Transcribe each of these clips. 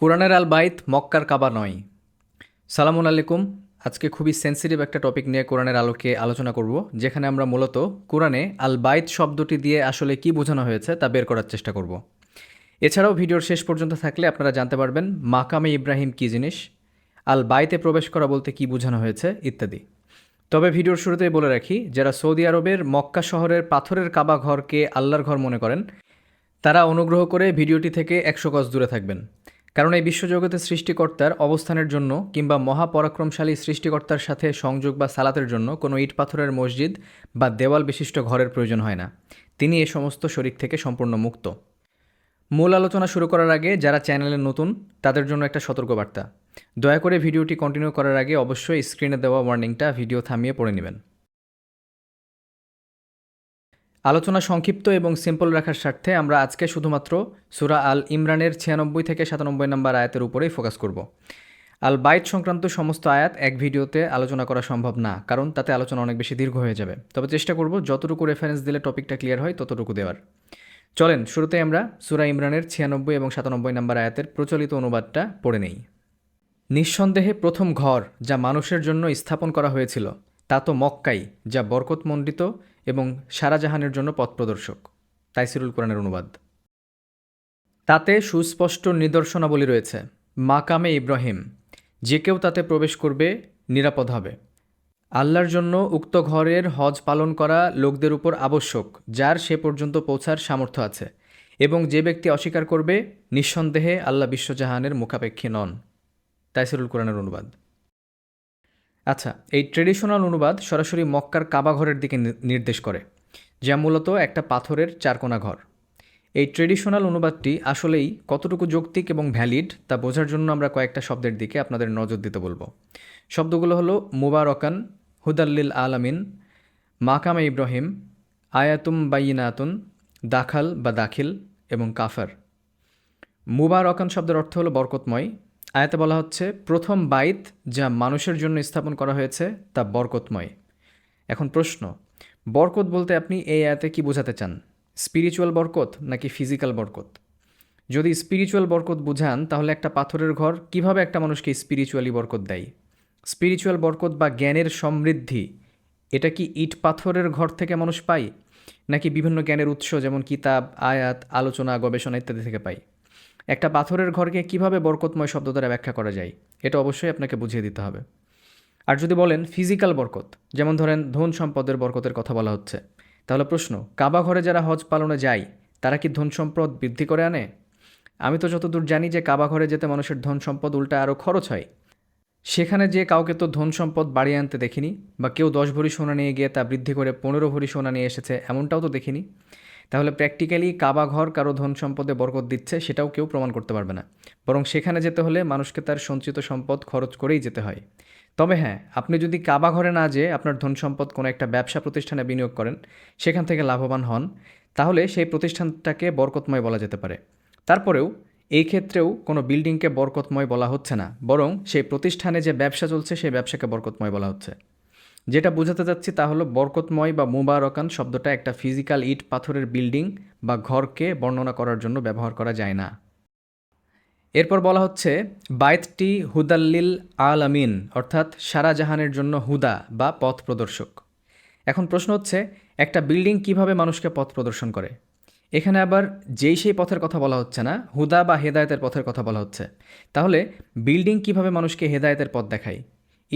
কোরআনের আল বাইত মক্কার কাবা নয়। সালামুন আলাইকুম। আজকে খুবই সেন্সিটিভ একটা টপিক নিয়ে কোরআনের আলোকে আলোচনা করব, যেখানে আমরা মূলত কোরআনে আল বাইত শব্দটি দিয়ে আসলে কি বোঝানো হয়েছে তা বের করার চেষ্টা করব। এছাড়াও ভিডিওর শেষ পর্যন্ত থাকলে আপনারা জানতে পারবেন মাকামে ইব্রাহিম কী জিনিস, আল বাইতে প্রবেশ করা বলতে কি বোঝানো হয়েছে, ইত্যাদি। তবে ভিডিওর শুরুতেই বলে রাখি, যারা সৌদি আরবের মক্কা শহরের পাথরের কাবা ঘরকে আল্লাহর ঘর মনে করেন, তারা অনুগ্রহ করে ভিডিওটি থেকে একশো গজ দূরে থাকবেন। কারণ এই বিশ্বজগতের সৃষ্টিকর্তার অবস্থানের জন্য কিংবা মহাপরাক্রমশালী সৃষ্টিকর্তার সাথে সংযোগ বা সালাতের জন্য কোনো ইট পাথরের মসজিদ বা দেওয়াল বিশিষ্ট ঘরের প্রয়োজন হয় না। তিনি এ সমস্ত শরিক থেকে সম্পূর্ণ মুক্ত। মূল আলোচনা শুরু করার আগে যারা চ্যানেলে নতুন, তাদের জন্য একটা সতর্কবার্তা। দয়া করে ভিডিওটি কন্টিনিউ করার আগে অবশ্যই স্ক্রিনে দেওয়া ওয়ার্নিংটা ভিডিও থামিয়ে পড়ে নেবেন। আলোচনা সংক্ষিপ্ত এবং সিম্পল রাখার স্বার্থে আমরা আজকে শুধুমাত্র সুরা আল ইমরানের ছিয়ানব্বই থেকে সাতানব্বই নম্বর আয়াতের উপরেই ফোকাস করব। আল বাইট সংক্রান্ত সমস্ত আয়াত এক ভিডিওতে আলোচনা করা সম্ভব না, কারণ তাতে আলোচনা অনেক বেশি দীর্ঘ হয়ে যাবে। তবে চেষ্টা করব যতটুকু রেফারেন্স দিলে টপিকটা ক্লিয়ার হয় ততটুকু দেওয়ার। চলেন শুরুতে আমরা সুরা ইমরানের ছিয়ানব্বই এবং সাতানব্বই নম্বর আয়াতের প্রচলিত অনুবাদটা পড়ে নেই। নিঃসন্দেহে প্রথম ঘর যা মানুষের জন্য স্থাপন করা হয়েছিল তা তো মক্কাই, যা বরকতমণ্ডিত এবং সারাজাহানের জন্য পথপ্রদর্শক, তাইসিরুল কোরআনের অনুবাদ। তাতে সুস্পষ্ট নিদর্শনাবলী রয়েছে, মাকামে ইব্রাহিম, যে কেউ তাতে প্রবেশ করবে, নিরাপদ হবে। আল্লাহর জন্য উক্ত ঘরের হজ পালন করা লোকদের উপর আবশ্যক, যার সে পর্যন্ত পৌঁছার সামর্থ্য আছে, এবং যে ব্যক্তি অস্বীকার করবে, নিঃসন্দেহে আল্লাহ বিশ্বজাহানের মুখাপেক্ষী নন, তাইসিরুল কোরআনের অনুবাদ। আচ্ছা এই ট্রেডিশনাল অনুবাদ সরাসরি মক্কার কাবা ঘরের দিকে নির্দেশ করে, যা মূলত একটা পাথরের চারকোনা ঘর। এই ট্রেডিশনাল অনুবাদটি আসলেই কতটুকু যৌক্তিক এবং ভ্যালিড তা বোঝার জন্য আমরা কয়েকটা শব্দের দিকে আপনাদের নজর দিতে বলব। শব্দগুলো হলো মুবারকান, হুদাল্লিল আলামিন, মাকামে ইব্রাহিম, আয়াতুম বাইনাতুন, দাখাল বা দাখিল এবং কাফার। মুবারকান শব্দের অর্থ হলো বরকতময় আয়াতে বলা হচ্ছে, প্রথম বাইত যা মানুষের জন্য স্থাপন করা হয়েছে তা বরকতময়। এখন প্রশ্ন, বরকত বলতে আপনি এই আয়াতে কি বোঝাতে চান? স্পিরিচুয়াল বরকত নাকি ফিজিক্যাল বরকত? যদি স্পিরিচুয়াল বরকত বুঝান, তাহলে একটা পাথরের ঘর কীভাবে একটা মানুষকে স্পিরিচুয়ালি বরকত দেয়? স্পিরিচুয়াল বরকত বা জ্ঞানের সমৃদ্ধি, এটা কি ইট পাথরের ঘর থেকে মানুষ পায়? নাকি বিভিন্ন জ্ঞানের উৎস যেমন কিতাব, আয়াত, আলোচনা, গবেষণা ইত্যাদি থেকে পায়? একটা পাথরের ঘরকে কীভাবে বরকতময় শব্দ দ্বারা ব্যাখ্যা করা যায়, এটা অবশ্যই আপনাকে বুঝিয়ে দিতে হবে। আর যদি বলেন ফিজিক্যাল বরকত, যেমন ধরেন ধন সম্পদের বরকতের কথা বলা হচ্ছে, তাহলে প্রশ্ন, কাবা ঘরে যারা হজ পালনে যায়, তারা কি ধন সম্পদ বৃদ্ধি করে আনে? আমি তো যতদূর জানি যে কাবা ঘরে যেতে মানুষের ধন সম্পদ উল্টা আরও খরচ হয়। সেখানে যে কাউকে তো ধন সম্পদ বাড়িয়ে আনতে দেখিনি, বা কেউ দশ ভরি সোনা নিয়ে গিয়ে তা বৃদ্ধি করে পনেরো ভরি সোনা নিয়ে এসেছে, এমনটাও তো দেখিনি। তাহলে প্র্যাকটিক্যালি কাবা ঘর কারও ধন সম্পদে বরকত দিচ্ছে, সেটাও কেউ প্রমাণ করতে পারবে না। বরং সেখানে যেতে হলে মানুষকে তার সঞ্চিত সম্পদ খরচ করেই যেতে হয়। তবে হ্যাঁ আপনি যদি কাবা ঘরে না যেয়ে আপনার ধন সম্পদ কোনো একটা ব্যবসা প্রতিষ্ঠানে বিনিয়োগ করেন, সেখান থেকে লাভবান হন, তাহলে সেই প্রতিষ্ঠানটাকে বরকতময় বলা যেতে পারে। তারপরেও এই ক্ষেত্রেও কোনো বিল্ডিংকে বরকতময় বলা হচ্ছে না, বরং সেই প্রতিষ্ঠানে যে ব্যবসা চলছে, সেই ব্যবসাকে বরকতময় বলা হচ্ছে। যেটা বোঝাতে যাচ্ছি তা হলো বরকতময় বা মুবারকান শব্দটা একটা ফিজিক্যাল ইট পাথরের বিল্ডিং বা ঘরকে বর্ণনা করার জন্য ব্যবহার করা যায় না। এরপর বলা হচ্ছে বাইতটি হুদাল্লিল আল আমিন অর্থাৎ সারা জাহানের জন্য হুদা বা পথ প্রদর্শক। এখন প্রশ্ন হচ্ছে, একটা বিল্ডিং কীভাবে মানুষকে পথ প্রদর্শন করে? এখানে আবার যেই সেই পথের কথা বলা হচ্ছে না, হুদা বা হেদায়তের পথের কথা বলা হচ্ছে। তাহলে বিল্ডিং কীভাবে মানুষকে হেদায়তের পথ দেখায়?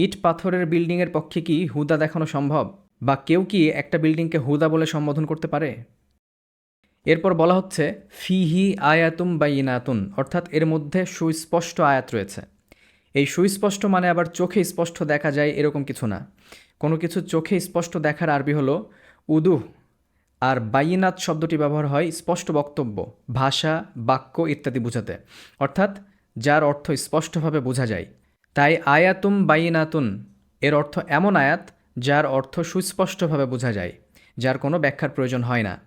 ইট পাথরের বিল্ডিংয়ের পক্ষে কি হুদা দেখানো সম্ভব? বা কেউ কি একটা বিল্ডিংকে হুদা বলে সম্বোধন করতে পারে? এরপর বলা হচ্ছে, ফিহি আয়াতুম বা ইনাতুন অর্থাৎ এর মধ্যে সুস্পষ্ট আয়াত রয়েছে। এই সুস্পষ্ট মানে আবার চোখে স্পষ্ট দেখা যায় এরকম কিছু না। কোনো কিছু চোখে স্পষ্ট দেখার আরবি হলো উদুহ, আর বাইনাত শব্দটি ব্যবহার হয় স্পষ্ট বক্তব্য, ভাষা, বাক্য ইত্যাদি বোঝাতে। অর্থাৎ যার অর্থ স্পষ্টভাবে বোঝা যায়। তাই আয়াতুম বাইনাতুন, এর অর্থ এমন আয়াত যার অর্থ সুস্পষ্টভাবে বোঝা যায়, যার কোনো ব্যাখ্যার প্রয়োজন হয় না।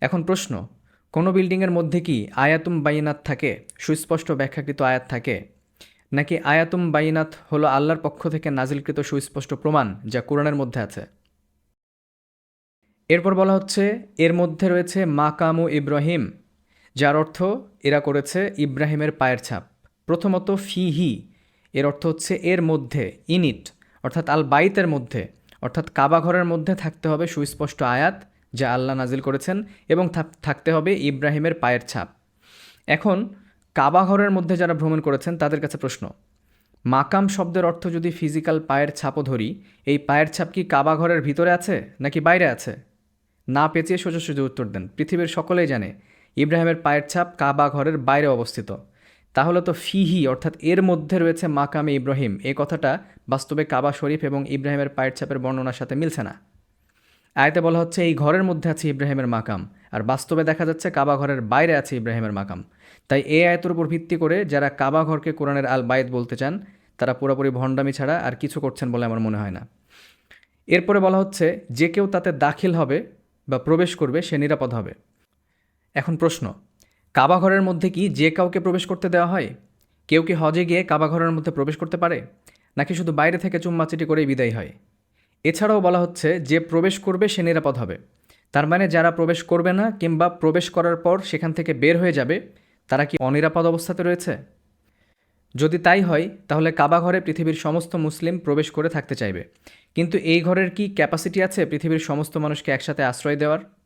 এখন প্রশ্ন, কোনো বিল্ডিংয়ের মধ্যে কি আয়াতুম বাইনাত থাকে, সুস্পষ্ট ব্যাখ্যাকৃত আয়াত থাকে? নাকি আয়াতুম বাইনাত হলো আল্লাহর পক্ষ থেকে নাজিলকৃত সুস্পষ্ট প্রমাণ যা কোরআনের মধ্যে আছে? এরপর বলা হচ্ছে, এর মধ্যে রয়েছে মাকামু ইব্রাহিম, যার অর্থ এরা করেছে ইব্রাহিমের পায়ের ছাপ। প্রথমত ফিহি এর অর্থ হচ্ছে এর মধ্যে ইনিট অর্থাৎ আল বাইতের মধ্যে, অর্থাৎ কাবা ঘরের মধ্যে থাকতে হবে সুস্পষ্ট আয়াত যা আল্লাহ নাজিল করেছেন এবং থাক- থাকতে হবে ইব্রাহিমের পায়ের ছাপ। এখন, কাবা ঘরের মধ্যে যারা ভ্রমণ করেছেন তাদের কাছে প্রশ্ন। মাকাম শব্দের অর্থ যদি ফিজিক্যাল পায়ের ছাপও ধরি, এই পায়ের ছাপ কি কাবা ঘরের ভিতরে আছে নাকি বাইরে আছে? না পেঁচিয়ে সোজা সোজা উত্তর দেন। পৃথিবীর সকলেই জানে, ইব্রাহিমের পায়ের ছাপ কাবা ঘরের বাইরে অবস্থিত। তাহলে তো ফিহি, অর্থাৎ এর মধ্যে রয়েছে মাকামে ইব্রাহিম। এ কথাটা বাস্তবে কাবা শরীফ এবং ইব্রাহিমের পায়ের ছাপের বর্ণনার সাথে মিলছে না। আয়তে বলা হচ্ছে, এই ঘরের মধ্যে আছে ইব্রাহিমের মাকাম, আর বাস্তবে দেখা যাচ্ছে কাবা ঘরের বাইরে আছে ইব্রাহিমের মাকাম। তাই এ আয়তের উপর ভিত্তি করে যারা কাবা ঘরকে কোরআনের আল বায়েত বলতে চান, তারা পুরোপুরি ভণ্ডামি ছাড়া আর কিছু করছেন বলে আমার মনে হয় না। এরপরে বলা হচ্ছে, যে কেউ তাতে দাখিল হবে বা প্রবেশ করবে সে নিরাপদ হবে। এখন প্রশ্ন কাবা ঘরের মধ্যে কি যে কাউকে প্রবেশ করতে দেওয়া হয়? কেউ কি হজে গিয়ে কাবা ঘরের মধ্যে প্রবেশ করতে পারে? নাকি শুধু বাইরে থেকে চুম্মাচিটি করেই বিদায় হয়? এছাড়াও বলা হচ্ছে, যে প্রবেশ করবে সে নিরাপদ হবে। তার মানে যারা প্রবেশ করবে না কিংবা প্রবেশ করার পর সেখান থেকে বের হয়ে যাবে, তারা কি অনিরাপদ অবস্থাতে রয়েছে? যদি তাই হয়, তাহলে কাবা ঘরে পৃথিবীর সমস্ত মুসলিম প্রবেশ করে থাকতে চাইবে। কিন্তু এই ঘরের কি ক্যাপাসিটি আছে পৃথিবীর সমস্ত মানুষকে একসাথে আশ্রয় দেওয়ার?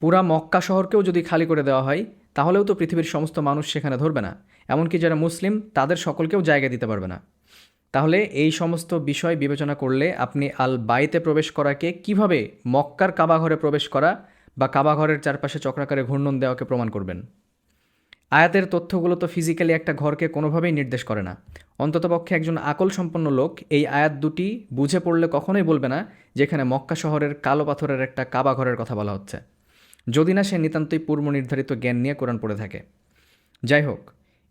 পুরা মক্কা শহরকেও যদি খালি করে দেওয়া হয়, তাহলেও তো পৃথিবীর সমস্ত মানুষ সেখানে ধরবে না। এমনকি যারা মুসলিম, তাদের সকলকেও জায়গা দিতে পারবে না। তাহলে এই সমস্ত বিষয় বিবেচনা করলে আপনি আল বাইতে প্রবেশ করাকে কীভাবে মক্কার কাবাঘরে প্রবেশ করা বা কাবাঘরের চারপাশে চক্রাকারে ঘূর্ণন দেওয়াকে প্রমাণ করবেন? আয়াতের তথ্যগুলো তো ফিজিক্যালি একটা ঘরকে কোনোভাবেই নির্দেশ করে না। অন্ততপক্ষে একজন আকল সম্পন্ন লোক এই আয়াত দুটি বুঝে পড়লে কখনোই বলবে না, যেখানে মক্কা শহরের কালো পাথরের একটা কাবাঘরের কথা বলা হচ্ছে। যদি না সে নিতান্তই পূর্ব নির্ধারিত জ্ঞান নিয়ে কোরআন পড়ে থাকে। যাই হোক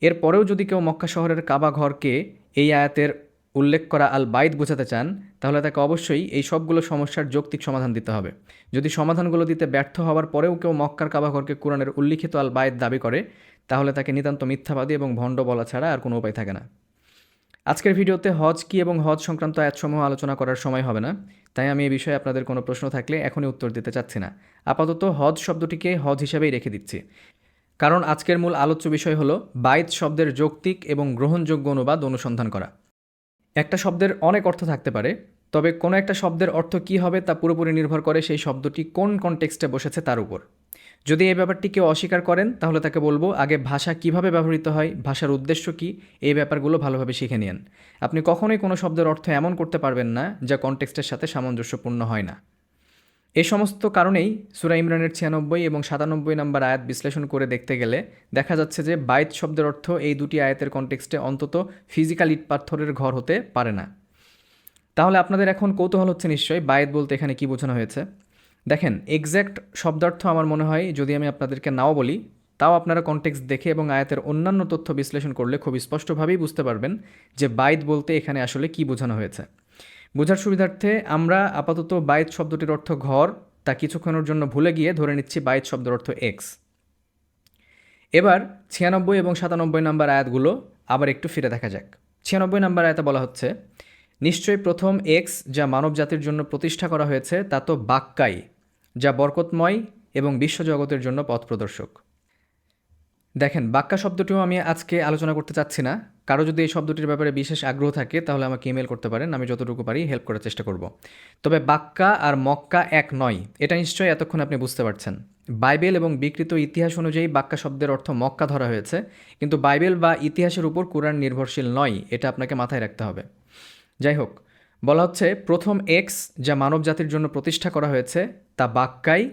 এরপরেও যদি কেউ মক্কা শহরের কাবা ঘরকে এই আয়াতের উল্লেখ করা আল বাইত বোঝাতে চান, তাহলে তাকে অবশ্যই এই সবগুলো সমস্যার যৌক্তিক সমাধান দিতে হবে। যদি সমাধানগুলো দিতে ব্যর্থ হওয়ার পরেও কেউ মক্কার কাবা ঘরকে কোরআনের উল্লিখিত আল বাইত দাবি করে, তাহলে তাকে নিতান্ত মিথ্যাবাদী এবং ভণ্ড বলা ছাড়া আর কোনো উপায় থাকে না। আজকের ভিডিওতে হজ কি এবং হজ সংক্রান্ত আয়াতসমূহ আলোচনা করার সময় হবে না। তাই আমি এ বিষয়ে আপনাদের কোনো প্রশ্ন থাকলে এখনই উত্তর দিতে চাচ্ছি না। আপাতত হজ শব্দটিকে হজ হিসাবেই রেখে দিচ্ছি। কারণ আজকের মূল আলোচ্য বিষয় হলো বাইত শব্দের যৌক্তিক এবং গ্রহণযোগ্য অনুবাদ অনুসন্ধান করা। একটা শব্দের অনেক অর্থ থাকতে পারে, তবে কোনো একটা শব্দের অর্থ কী হবে তা পুরোপুরি নির্ভর করে সেই শব্দটি কোন কনটেক্সটে বসেছে তার উপর। যদি এই ব্যাপারটি কেউ অস্বীকার করেন, তাহলে তাকে বলব আগে ভাষা কীভাবে ব্যবহৃত হয়, ভাষার উদ্দেশ্য কী, এই ব্যাপারগুলো ভালোভাবে শিখে নিন আপনি কখনোই কোনো শব্দের অর্থ এমন করতে পারবেন না, যা কনটেক্সটের সাথে সামঞ্জস্যপূর্ণ হয় না। এ সমস্ত কারণেই সুরা ইমরানের ছিয়ানব্বই এবং সাতানব্বই নম্বর আয়াত বিশ্লেষণ করে দেখতে গেলে দেখা যাচ্ছে যে বাইত শব্দের অর্থ এই দুটি আয়াতের কনটেক্সটে অন্তত ফিজিক্যাল ইট পাথরের ঘর হতে পারে না। তাহলে আপনাদের এখন কৌতূহল হচ্ছে নিশ্চয়ই বায়েত বলতে এখানে কি বোঝানো হয়েছে? দেখেন এক্স্যাক্ট শব্দার্থ আমার মনে হয় যদি আমি আপনাদেরকে নাও বলি, তাও আপনারা কনটেক্সট দেখে এবং আয়াতের অন্যান্য তথ্য বিশ্লেষণ করলে খুব স্পষ্টভাবেই বুঝতে পারবেন যে বাইত বলতে এখানে আসলে কি বোঝানো হয়েছে। বোঝার সুবিধার্থে আমরা আপাতত বাইত শব্দটির অর্থ ঘর, তা কিছুক্ষণের জন্য ভুলে গিয়ে ধরে নিচ্ছি বাইত শব্দের অর্থ এক্স এবার ছিয়ানব্বই এবং সাতানব্বই নম্বর আয়াতগুলো আবার একটু ফিরে দেখা যাক। ছিয়ানব্বই নম্বর আয়াতে বলা হচ্ছে, নিশ্চয়ই প্রথম এক্স যা মানব জাতির জন্য প্রতিষ্ঠা করা হয়েছে, তা তো বাক্কাই। যা বরকতময় এবং বিশ্বজগতের জন্য পথ প্রদর্শক দেখেন, বাক্কা শব্দটিও আমি আজকে আলোচনা করতে চাচ্ছি না। কারও যদি এই শব্দটির ব্যাপারে বিশেষ আগ্রহ থাকে, তাহলে আমাকে ইমেল করতে পারেন, আমি যতটুকু পারি হেল্প করার চেষ্টা করব। তবে বাক্কা আর মক্কা এক নয়, এটা নিশ্চয়ই এতক্ষণ আপনি বুঝতে পারছেন। বাইবেল এবং বিকৃত ইতিহাস অনুযায়ী বাক্কা শব্দের অর্থ মক্কা ধরা হয়েছে, কিন্তু বাইবেল বা ইতিহাসের উপর কোরআন নির্ভরশীল নয়, এটা আপনাকে মাথায় রাখতে হবে। যাই হোক বলা হচ্ছে, প্রথম এক্স যা মানব জাতির জন্য প্রতিষ্ঠা করা হয়েছে, তা বাক্কাই,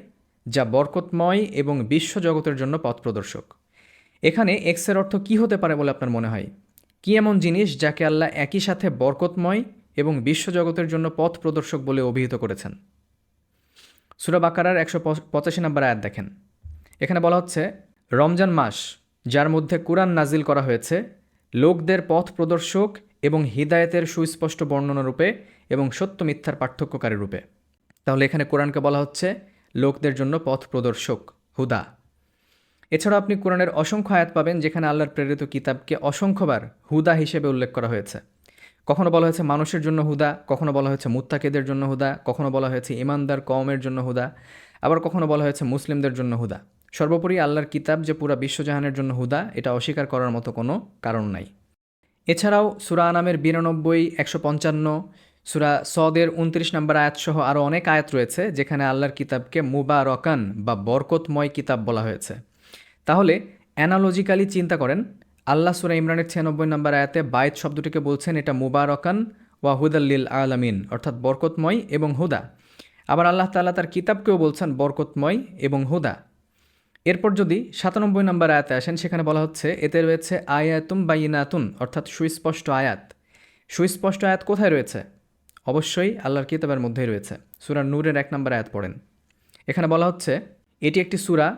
যা বরকতময় এবং বিশ্বজগতের জন্য পথ প্রদর্শক এখানে এক্সের অর্থ কি হতে পারে বলে আপনার মনে হয়? কি এমন জিনিস যাকে আল্লাহ একই সাথে বরকতময় এবং বিশ্বজগতের জন্য পথ প্রদর্শক বলে অভিহিত করেছেন? সুরা বাকারার একশো পঁচাশি নম্বর আয়াত দেখেন। এখানে বলা হচ্ছে, রমজান মাস, যার মধ্যে কোরআন নাজিল করা হয়েছে, লোকদের পথ প্রদর্শক এবং হিদায়তের সুস্পষ্ট বর্ণনা রূপে এবং সত্য মিথ্যার পার্থক্যকারী রূপে। তাহলে এখানে কোরআনকে বলা হচ্ছে লোকদের জন্য পথ প্রদর্শক হুদা। এছাড়াও আপনি কোরআনের অসংখ্য আয়াত পাবেন যেখানে আল্লাহর প্রেরিত কিতাবকে অসংখ্যবার হুদা হিসেবে উল্লেখ করা হয়েছে। কখনো বলা হয়েছে মানুষের জন্য হুদা, কখনো বলা হয়েছে মুত্তাকেদের জন্য হুদা, কখনো বলা হয়েছে ইমানদার কওমের জন্য হুদা, আবার কখনো বলা হয়েছে মুসলিমদের জন্য হুদা। সর্বোপরি আল্লাহর কিতাব যে পুরা বিশ্বজাহানের জন্য হুদা, এটা অস্বীকার করার মতো কোনো কারণ নাই। এছাড়াও সুরা আনামের বিরানব্বই, একশো পঞ্চান্ন, সুরা সদের উনত্রিশ নম্বর আয়াত সহ আরও অনেক আয়াত রয়েছে যেখানে আল্লাহর কিতাবকে মুবারকান বা বরকতময় কিতাব বলা হয়েছে। তাহলে অ্যানালজিক্যালি চিন্তা করেন, আল্লাহ সুরা ইমরানের ছিয়ানব্বই নম্বর আয়াতে বায়েত শব্দটিকে বলছেন এটা মুবারকান ওয়া হুদাল্লিল আলামিন, অর্থাৎ বরকতময় এবং হুদা। আবার আল্লাহ তাআলা তার কিতাবকেও বলছেন বরকতময় এবং হুদা। এরপর যদি সাতানব্বই নম্বর আয়াতে আসেন, সেখানে বলা হচ্ছে, এতে রয়েছে আয়াতুম বাইনাতুন, অর্থাৎ সুস্পষ্ট আয়াত। সুস্পষ্ট আয়াত কোথায় রয়েছে? অবশ্যই আল্লাহর কিতাবের মধ্যেই রয়েছে। সুরা নূরের এক নম্বর আয়াত পড়েন। এখানে বলা হচ্ছে, এটি একটি সুরা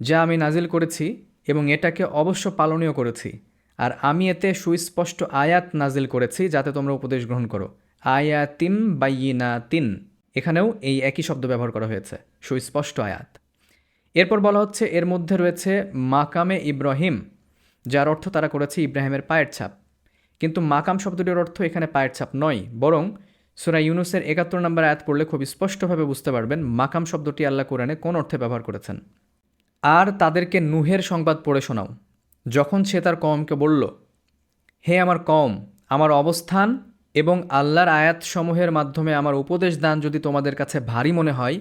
যা আমি নাজিল করেছি এবং এটাকে অবশ্য পালনীয় করেছি। আর আমি এতে সুস্পষ্ট আয়াত নাজিল করেছি যাতে তোমরা উপদেশ গ্রহণ করো। আয়াতিম বাইনা তিন এখানেও এই একই শব্দ ব্যবহার করা হয়েছে, সুস্পষ্ট আয়াত। এরপর বলা হচ্ছে, এর মধ্যে রয়েছে মাকামে ইব্রাহিম, যার অর্থ তারা করেছে ইব্রাহিমের পায়ের ছাপ। কিন্তু মাকাম শব্দটির অর্থ এখানে পায়ের ছাপ নয়, বরং সুরা ইউনুসের একাত্তর নম্বর আয়াত পড়লে খুব স্পষ্টভাবে বুঝতে পারবেন মাকাম শব্দটি আল্লাহ কোরআনে কোন অর্থে ব্যবহার করেছেন। আর তাদেরকে নুহের সংবাদ পড়ে শোনাও, যখন সে তার কমকে বলল, হে আমার কম আমার অবস্থান এবং আল্লাহর আয়াতসমূহের মাধ্যমে আমার উপদেশ দান যদি তোমাদের কাছে ভারী মনে হয়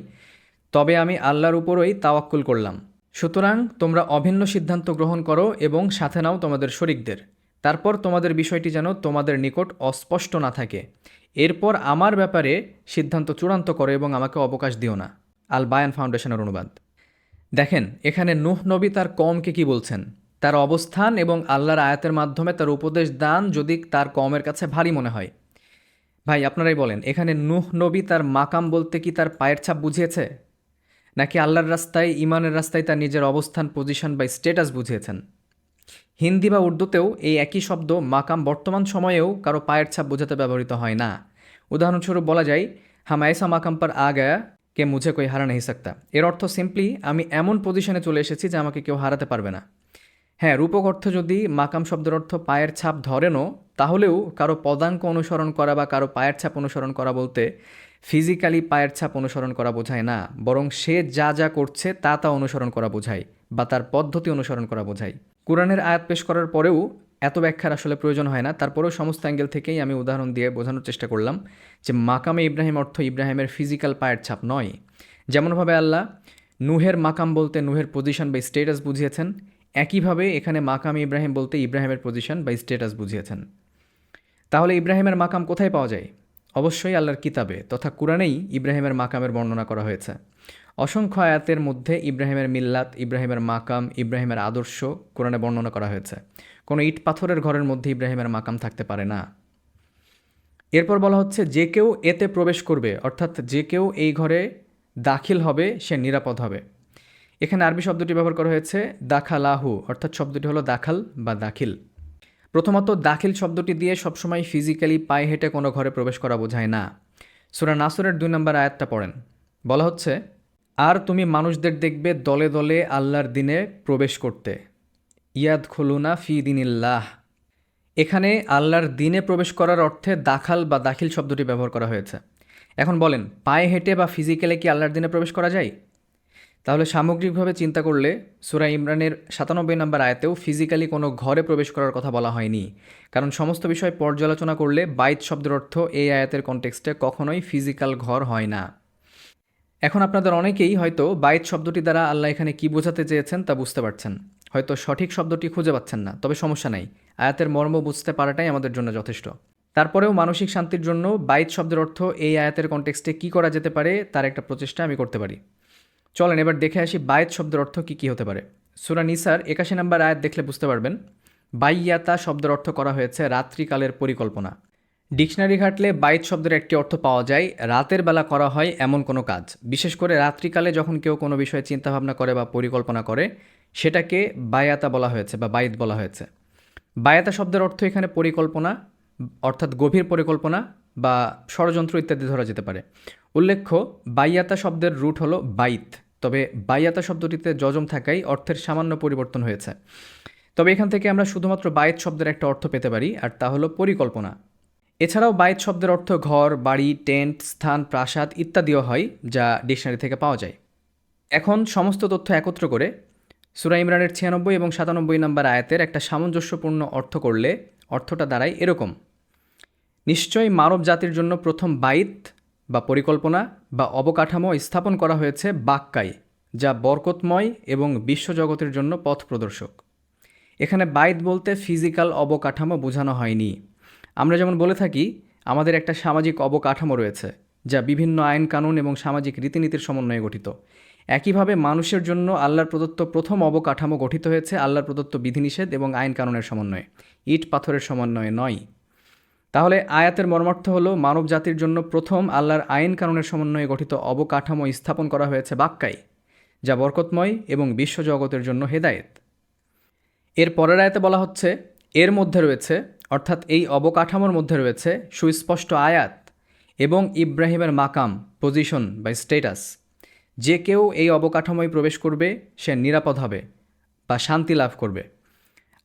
তবে আমি আল্লাহর উপরই তাওয়াক্কুল করলাম। সুতরাং তোমরা অভিন্ন সিদ্ধান্ত গ্রহণ করো এবং সাথে নাও তোমাদের শরিকদের। তারপর তোমাদের বিষয়টি যেন তোমাদের নিকট অস্পষ্ট না থাকে। এরপর আমার ব্যাপারে সিদ্ধান্ত চূড়ান্ত করো এবং আমাকে অবকাশ দিও না। আল বায়ান ফাউন্ডেশনের অনুবাদ। দেখেন, এখানে নুহ নবী তার কমকে কি বলছেন? তার অবস্থান এবং আল্লাহর আয়াতের মাধ্যমে তার উপদেশ দান যদি তার কমের কাছে ভারী মনে হয়। ভাই, আপনারাই বলেন, এখানে নুহ নবী তার মাকাম বলতে কি তার পায়ের ছাপ বুঝিয়েছে? নাকি আল্লাহর রাস্তায় ইমানের রাস্তায় তার নিজের অবস্থান পজিশন বা স্টেটাস বুঝিয়েছেন? হিন্দি বা উর্দুতেও এই একই শব্দ মাকাম বর্তমান সময়েও কারও পায়ের ছাপ বোঝাতে ব্যবহৃত হয় না। উদাহরণস্বরূপ বলা যায়, হাম এসা মাকাম পর আ গায়া, কে মুঝে কই হারা নেই সাকতা। এর অর্থ সিম্পলি আমি এমন পজিশনে চলে এসেছি যে আমাকে কেউ হারাতে পারবে না। হ্যাঁ রূপক অর্থ যদি মাকাম শব্দের অর্থ পায়ের ছাপ ধরেনও, তাহলেও কারও পদাঙ্ক অনুসরণ করা বা কারও পায়ের ছাপ অনুসরণ করা বলতে ফিজিক্যালি পায়ের ছাপ অনুসরণ করা বোঝায় না, বরং সে যা যা করছে তা তা অনুসরণ করা বোঝায় বা তার পদ্ধতি অনুসরণ করা বোঝায়। কোরআনের আয়াত পেশ করার পরেও এত ব্যাখ্যার আসলে প্রয়োজন হয় না, তারপরেও সমস্ত অ্যাঙ্গেল থেকেই আমি উদাহরণ দিয়ে বোঝানোর চেষ্টা করলাম যে মাকামে ইব্রাহিম অর্থ ইব্রাহিমের ফিজিক্যাল পায়ের ছাপ নয়। যেমনভাবে আল্লাহ নুহের মাকাম বলতে নুহের পজিশন বা স্টেটাস বুঝিয়েছেন, একইভাবে এখানে মাকাম ইব্রাহিম বলতে ইব্রাহিমের পজিশন বা স্টেটাস বুঝিয়েছেন। তাহলে ইব্রাহিমের মাকাম কোথায় পাওয়া যায়? অবশ্যই আল্লাহর কিতাবে তথা কোরআনেই ইব্রাহিমের মাকামের বর্ণনা করা হয়েছে। অসংখ্য আয়াতের মধ্যে ইব্রাহিমের মিল্লাত, ইব্রাহিমের মাকাম, ইব্রাহিমের আদর্শ কোরআনে বর্ণনা করা হয়েছে। কোনো ইট পাথরের ঘরের মধ্যে ইব্রাহিমের মাকাম থাকতে পারে না। এরপর বলা হচ্ছে, যে কেউ এতে প্রবেশ করবে, অর্থাৎ যে কেউ এই ঘরে দাখিল হবে, সে নিরাপদ হবে। এখানে আরবি শব্দটি ব্যবহার করা হয়েছে, দাখালাহু, অর্থাৎ শব্দটি হলো দাখাল বা দাখিল। প্রথমত, দাখিল শব্দটি দিয়ে সবসময় ফিজিক্যালি পায়ে হেঁটে কোনো ঘরে প্রবেশ করা বোঝায় না। সুরা নাসুরের দুই নম্বর আয়াতটা পড়েন। বলা হচ্ছে, আর তুমি মানুষদের দেখবে দলে দলে আল্লাহর দিনে প্রবেশ করতে। ইয়াদ খুলুনা ফি দিনিল্লাহ। এখানে আল্লাহর দিনে প্রবেশ করার অর্থে দাখাল বা দাখিল শব্দটি ব্যবহার করা হয়েছে। এখন বলেন, পায়ে হেঁটে বা ফিজিক্যালি কি আল্লাহর দিনে প্রবেশ করা যায়? তাহলে সামগ্রিকভাবে চিন্তা করলে সুরা ইমরানের সাতানব্বই নম্বর আয়াতেও ফিজিক্যালি কোনো ঘরে প্রবেশ করার কথা বলা হয়নি। কারণ সমস্ত বিষয় পর্যালোচনা করলে বাইত শব্দের অর্থ এই আয়াতের কনটেক্সটে কখনোই ফিজিক্যাল ঘর হয় না। এখন আপনাদের অনেকেই হয়তো বাইত শব্দটি দ্বারা আল্লাহ এখানে কি বোঝাতে চেয়েছেন তা বুঝতে পারছেন। হয়তো সঠিক শব্দটি খুঁজে পাচ্ছেন না, তবে সমস্যা নাই। আয়াতের মর্ম বুঝতে পারাটাই আমাদের জন্য যথেষ্ট। তারপরেও মানসিক শান্তির জন্য বাইত শব্দের অর্থ এই আয়াতের কনটেক্সটে কী করা যেতে পারে তার একটা প্রচেষ্টা আমি করতে পারি। চলেন এবার দেখে আসি বায়েত শব্দের অর্থ কী কী হতে পারে। সুরা নিসার একাশি নম্বর আয়াত দেখলে বুঝতে পারবেন, বাইয়াতা শব্দের অর্থ করা হয়েছে রাত্রিকালের পরিকল্পনা। ডিকশনারি ঘাটলে বাইত শব্দের একটি অর্থ পাওয়া যায়, রাতের বেলা করা হয় এমন কোনো কাজ। বিশেষ করে রাত্রিকালে যখন কেউ কোনো বিষয়ে চিন্তাভাবনা করে বা পরিকল্পনা করে, সেটাকে বায়াতা বলা হয়েছে বা বাইত বলা হয়েছে। বায়াতা শব্দের অর্থ এখানে পরিকল্পনা, অর্থাৎ গভীর পরিকল্পনা বা ষড়যন্ত্র ইত্যাদি ধরা যেতে পারে। উল্লেখ্য, বাইয়াতা শব্দের রুট হলো বাইত। তবে বাইয়াতা শব্দটিতে যজম থাকাই অর্থের সামান্য পরিবর্তন হয়েছে। তবে এখান থেকে আমরা শুধুমাত্র বাইত শব্দের একটা অর্থ পেতে পারি, আর তা হলো পরিকল্পনা। এছাড়াও বাইত শব্দের অর্থ ঘর, বাড়ি, টেন্ট, স্থান, প্রাসাদ ইত্যাদিও হয়, যা ডিকশনারি থেকে পাওয়া যায়। এখন সমস্ত তথ্য একত্র করে সুরা ইমরানের ছিয়ানব্বই এবং সাতানব্বই নম্বর আয়াতের একটা সামঞ্জস্যপূর্ণ অর্থ করলে অর্থটা দাঁড়ায় এরকম। নিশ্চয়ই মানব জাতির জন্য প্রথম বাইত বা পরিকল্পনা বা অবকাঠামো স্থাপন করা হয়েছে বাক্কায় যা বরকতময় এবং বিশ্বজগতের জন্য পথ প্রদর্শক এখানে বাইত বলতে ফিজিক্যাল অবকাঠামো বোঝানো হয়নি। আমরা যেমন বলে থাকি, আমাদের একটা সামাজিক অবকাঠামো রয়েছে, যা বিভিন্ন আইন কানুন এবং সামাজিক রীতিনীতির সমন্বয়ে গঠিত। একইভাবে মানুষের জন্য আল্লাহর প্রদত্ত প্রথম অবকাঠামো গঠিত হয়েছে আল্লাহর প্রদত্ত বিধিনিষেধ এবং আইন কানুনের সমন্বয়ে। ইট পাথরের সমন্বয়ে নয়। তাহলে আয়াতের মর্মার্থ হলো মানব জাতির জন্য প্রথম আল্লাহর আইন কানুনের সমন্বয়ে গঠিত অবকাঠামো স্থাপন করা হয়েছে বাক্কায়, যা বরকতময় এবং বিশ্বজগতের জন্য হেদায়েত। এর পরের আয়াতে বলা হচ্ছে, এর মধ্যে রয়েছে, অর্থাৎ এই অবকাঠামোর মধ্যে রয়েছে সুস্পষ্ট আয়াত এবং ইব্রাহিমের মাকাম পজিশন বা স্টেটাস যে কেউ এই অবকাঠামোয় প্রবেশ করবে, সে নিরাপদ হবে বা শান্তি লাভ করবে।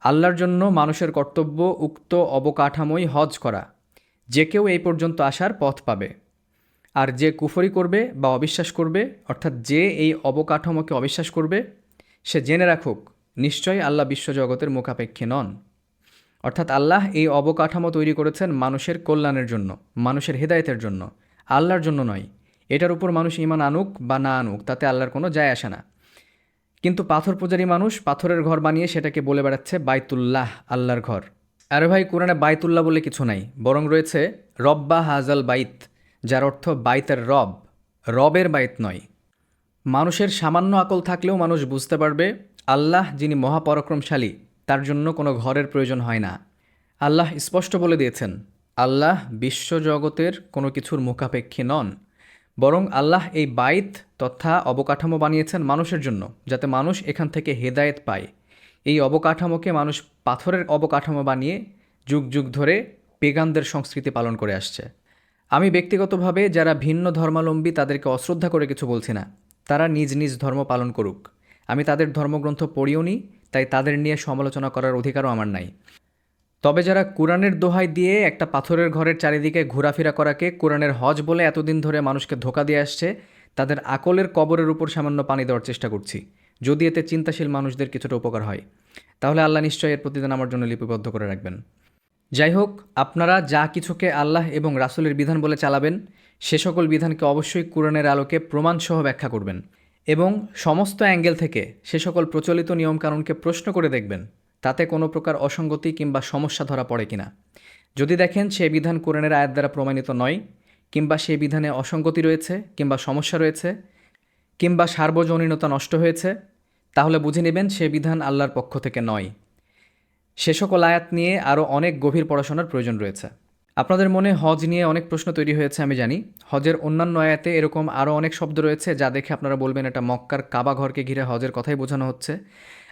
আল্লাহর জন্য মানুষের কর্তব্য, উক্ত অবকাঠামোই হজ করা। যে কেউ এই পর্যন্ত আসার পথ পাবে। আর যে কুফরি করবে বা অবিশ্বাস করবে, অর্থাৎ যে এই অবকাঠামোকে অবিশ্বাস করবে, সে জেনে রাখুক, নিশ্চয়ই আল্লাহ বিশ্বজগতের মুখাপেক্ষী নন। অর্থাৎ আল্লাহ এই অবকাঠামো তৈরি করেছেন মানুষের কল্যাণের জন্য, মানুষের হেদায়েতের জন্য, আল্লাহর জন্য নয়। এটার উপর মানুষ ইমান আনুক বা না আনুক, তাতে আল্লাহর কোনো যায় আসে না। কিন্তু পাথর পূজারী মানুষ পাথরের ঘর বানিয়ে সেটাকে বলে বেড়াচ্ছে বাইতুল্লাহ, আল্লাহর ঘর। আরে ভাই, কোরআনে বাইতুল্লাহ বলে কিছু নাই। বরং রয়েছে রব্বা হাজাল বাইত, যার অর্থ বাইতের রব। রবের বাইত নয়। মানুষের সামান্য আকল থাকলেও মানুষ বুঝতে পারবে, আল্লাহ যিনি মহাপরাক্রমশালী, তার জন্য কোনো ঘরের প্রয়োজন হয় না। আল্লাহ স্পষ্ট বলে দিয়েছেন, আল্লাহ বিশ্বজগতের কোনো কিছুর মুখাপেক্ষী নন। বরং আল্লাহ এই বাইত তথা অবকাঠামো বানিয়েছেন মানুষের জন্য, যাতে মানুষ এখান থেকে হেদায়েত পায়। এই অবকাঠামোকে মানুষ পাথরের অবকাঠামো বানিয়ে যুগ যুগ ধরে পেগানদের সংস্কৃতি পালন করে আসছে। আমি ব্যক্তিগতভাবে যারা ভিন্ন ধর্মাবলম্বী তাদেরকে অশ্রদ্ধা করে কিছু বলছি না। তারা নিজ নিজ ধর্ম পালন করুক। আমি তাদের ধর্মগ্রন্থ পড়িও নি, তাই তাদের নিয়ে সমালোচনা করার অধিকারও আমার নাই। তবে যারা কোরআনের দোহাই দিয়ে একটা পাথরের ঘরের চারিদিকে ঘোরাফেরা করাকে কোরআনের হজ বলে এতদিন ধরে মানুষকে ধোকা দিয়ে আসছে, তাদের আকলের কবরের উপর সামান্য পানি দেওয়ার চেষ্টা করছি, যদি এতে চিন্তাশীল মানুষদের কিছুটা উপকার হয়। তাহলে আল্লাহ নিশ্চয়ই এর প্রতিদান আমার জন্য লিপিবদ্ধ করে রাখবেন। যাই হোক, আপনারা যা কিছুকে আল্লাহ এবং রাসূলের বিধান বলে চালাবেন, সে সকল বিধানকে অবশ্যই কোরআনের আলোকে প্রমাণসহ ব্যাখ্যা করবেন এবং সমস্ত অ্যাঙ্গেল থেকে সে সকল প্রচলিত নিয়মকানুনকে প্রশ্ন করে দেখবেন। তাতে কোনো প্রকার অসঙ্গতি কিংবা সমস্যা ধরা পড়ে কিনা। যদি দেখেন সে বিধান কোরআনের আয়াত দ্বারা প্রমাণিত নয়, কিংবা সে বিধানে অসঙ্গতি রয়েছে কিংবা সমস্যা রয়েছে, কিংবা সার্বজনীনতা নষ্ট হয়েছে, তাহলে বুঝে নেবেন সে বিধান আল্লাহর পক্ষ থেকে নয়। সে সকল আয়াত নিয়ে আরও অনেক গভীর পড়াশোনার প্রয়োজন রয়েছে। আপনাদের মনে হজ নিয়ে অনেক প্রশ্ন তৈরি হয়েছে, আমি জানি। হজের অন্যান্য আয়াতে এরকম আরও অনেক শব্দ রয়েছে, যা দেখে আপনারা বলবেন এটা মক্কার কাবা ঘরকে ঘিরে হজের কথাই বোঝানো হচ্ছে।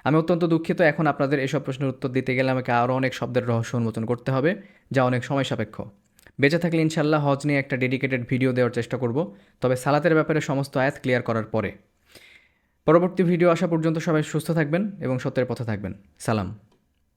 আমি অত্যন্ত দুঃখিত। এখন আপনাদের এসব প্রশ্নের উত্তর দিতে গেলে আমাকে আরও অনেক শব্দের রহস্য উন্মোচন করতে হবে, যা অনেক সময় সাপেক্ষ। বেঁচে থাকলে ইনশাল্লাহ হজ নিয়ে একটা ডেডিকেটেড ভিডিও দেওয়ার চেষ্টা করব, তবে সালাতের ব্যাপারে সমস্ত আয়াত ক্লিয়ার করার পরে। পরবর্তী ভিডিও আসা পর্যন্ত সবাই সুস্থ থাকবেন এবং সত্যের পথে থাকবেন। সালাম।